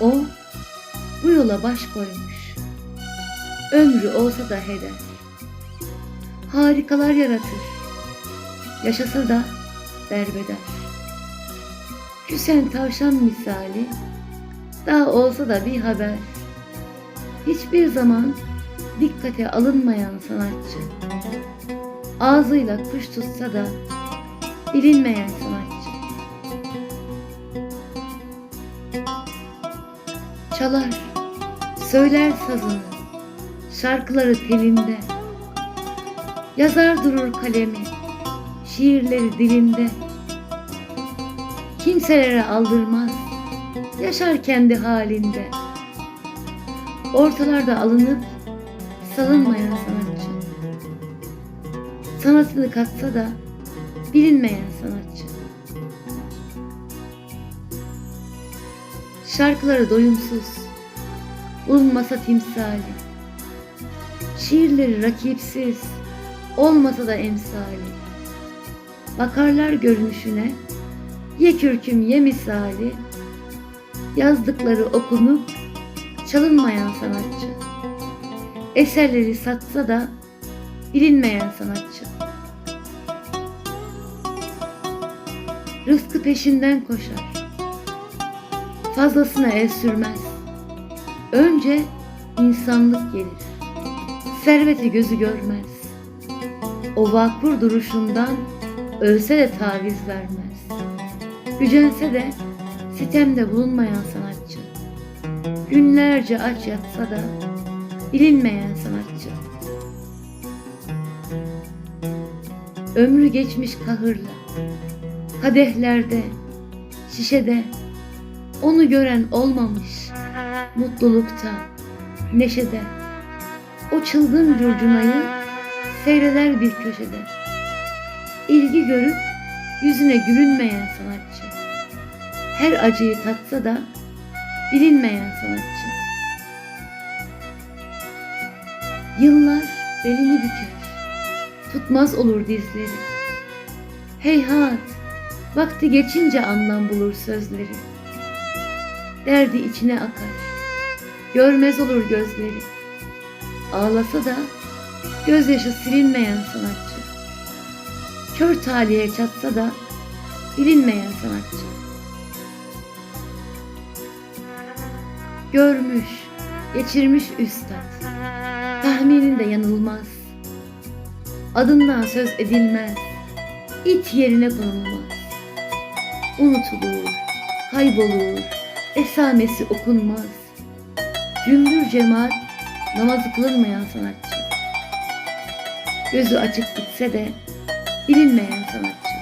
O bu yola baş koymuş. Ömrü olsa da heder. Harikalar yaratır. Yaşasa da derbeder. Küsen tavşan misali, daha olsa da bir haber. Hiçbir zaman dikkate alınmayan sanatçı. Ağzıyla kuş tutsa da bilinmeyen sanatçı. Çalar, söyler sazını, şarkıları telinde. Yazar durur kalemi, şiirleri dilinde. Kimselere aldırmaz, yaşar kendi halinde. Ortalarda alınıp salınmayan sanatçı. Sanatını katsa da bilinmeyen sanatçı. Şarkıları doyumsuz, bulunmasa timsali. Şiirleri rakipsiz, olmasa da emsali. Bakarlar görünüşüne, ye kürküm ye misali. Yazdıkları okunup çalınmayan sanatçı. Eserleri satsa da bilinmeyen sanatçı. Rızkı peşinden koşar. Fazlasına el sürmez. Önce insanlık gelir. Serveti gözü görmez. O vakur duruşundan ölse de taviz vermez. Gücense de sitemde bulunmayan sanatçı. Günlerce aç yatsa da bilinmeyen sanatçı. Ömrü geçmiş kahırla, kadehlerde, şişede, onu gören olmamış, mutlulukta, neşede. O çılgın curcunayı seyreder bir köşede. İlgi görüp yüzüne gülünmeyen sanatçı. Her acıyı tatsa da bilinmeyen sanatçı. Yıllar belini büker, tutmaz olur dizleri. Heyhat, vakti geçince anlam bulur sözleri. Derdi içine akar, görmez olur gözleri. Ağlasa da gözyaşı silinmeyen sanatçı. Kör talihe çatsa da bilinmeyen sanatçı. Görmüş, geçirmiş üstad. Tahmininde yanılmaz. Adından söz edilmez. İt yerine konulmaz. Unutulur, kaybolur, esamesi okunmaz. Cümbür cemaat namazı kılınmayan sanatçı. Gözü açık gitse de bilinmeyen sanatçı.